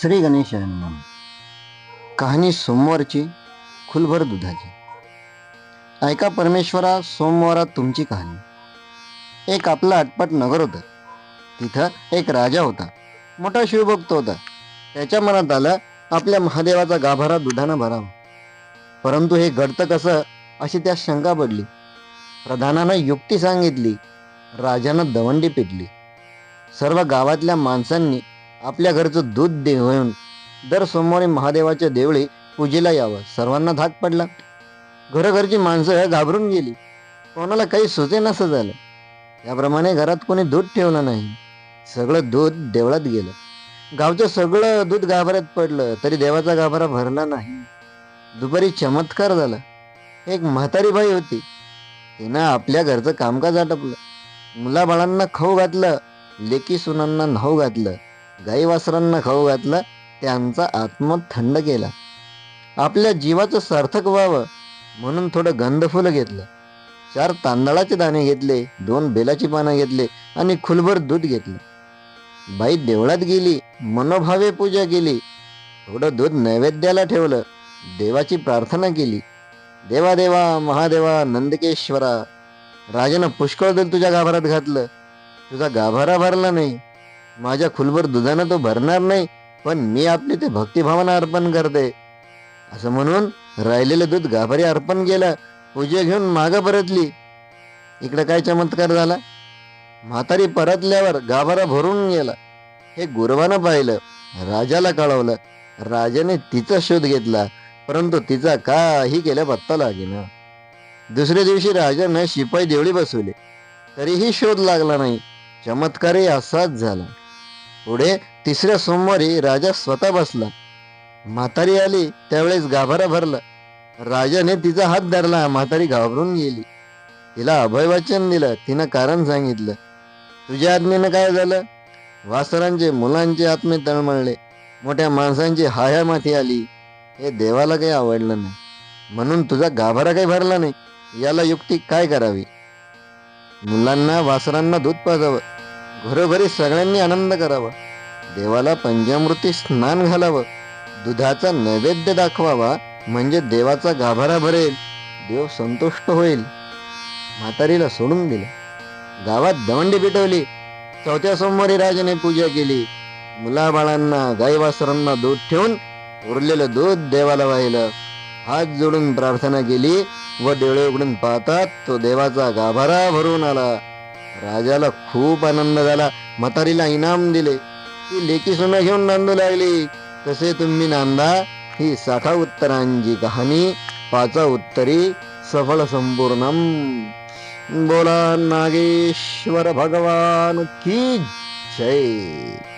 श्री गणेशांना कहाणी सोमवारची खुलभर दुधाची. ऐका परमेश्वरा सोमवारात तुमची कहाणी. एक आपलं अटपट नगर होतं. तिथं एक राजा होता. मोठा शिवभक्त होता. त्याच्या मनात आलं आपल्या महादेवाचा गाभारा दुधानं भरावा. परंतु हे घडतं कसं अशी त्या शंका पडली. प्रधानानं युक्ती सांगितली. राजानं दवंडी पेटली. सर्व गावातल्या माणसांनी आपल्या घरचं दूध देऊन दर सोमवारी महादेवाच्या देवळी पूजेला यावं. सर्वांना धाक पडला. घरोघरची माणसं घाबरून गेली. कोणाला काही सुचे नसं झालं. त्याप्रमाणे घरात कोणी दूध ठेवलं नाही. सगळं दूध देवळात गेलं. गावचं सगळं दूध गाभाऱ्यात पडलं तरी देवाचा गाभारा भरला नाही. दुपारी चमत्कार झाला. एक म्हातारी बाई होती. तिनं आपल्या घरचं कामकाज आटपलं. मुलाबाळांना खाऊ घातलं लेकी सुनांना न्हाऊ घातलं. गाई वासरांना खाऊ घातलं त्यांचा आत्मा थंड केला. आपल्या जीवाचं सार्थक व्हावं म्हणून थोडं गंधफुलं घेतलं. चार तांदळाचे दाणे घेतले दोन बेलाची पानं घेतले आणि खुलभर दूध घेतलं. बाई देवळात गेली मनोभावे पूजा केली. थोडं दूध नैवेद्याला ठेवलं देवाची प्रार्थना केली. देवा देवा महादेवा नंदकेश्वरा राजानं पुष्कळ दूध तुझ्या गाभारात घातलं. तुझा गाभारा भरला नाही. माझ्या खुलभर दुधानं तो भरणार नाही पण मी आपली ते भक्तिभावना अर्पण करते. असं म्हणून राहिलेलं दूध गाभारी अर्पण केलं पूजे घेऊन मागं परतली. इकडे काय चमत्कार झाला? म्हातारी परतल्यावर गाभारा भरून गेला. हे गुरवानं पाहिलं राजाला कळवलं. राजाने तिचा शोध घेतला परंतु तिचा काही केल्या पत्ता लागेना. दुसऱ्या दिवशी राजानं शिपाई देवळी बसवली. तरीही शोध लागला नाही. चमत्कारही असाच झाला. पुढे तिसऱ्या सोमवारी राजा स्वतः बसला. म्हातारी आली त्यावेळेस गाभारा भरला. राजाने तिचा हात धरला म्हातारी घाबरून गेली. तिला अभयवचन दिलं तिनं कारण सांगितलं. तुझ्या आज्ञेनं काय झालं? वासरांचे मुलांचे आत्मे तळमळले. मोठ्या माणसांची हायामाथी आली. हे देवाला काही आवडलं नाही. म्हणून तुझा गाभारा काही भरला नाही. याला युक्ती काय करावी? मुलांना वासरांना दूध पाजावं. घरोघरी सगळ्यांनी आनंद करावा. देवाला पंजामृती स्नान घालावं. दुधाचा नैवेद्य दाखवावा म्हणजे देवाचा गाभारा भरेल. देव संतुष्ट होईल. म्हातारीला सोडून दिलं. गावात दवंडी पेटवली. चौथ्या सोमवारी राजाने पूजा केली. मुलाबाळांना गाई वासरांना दूध ठेवून उरलेलं दूध देवाला वाहिलं. हात जोडून प्रार्थना केली व डोळे उघडून पाहतात तो देवाचा गाभारा भरून आला. राजाला खूप आनंद झाला. म्हातारीला इनाम दिले. ती लेखी सुना घेऊन नांदू लागली. तसे तुम्ही नांदा. ही साठा उत्तरांची कहाणी. पाचा उत्तरी सफळ संपूर्णम. बोला नागेश्वर भगवान की जय.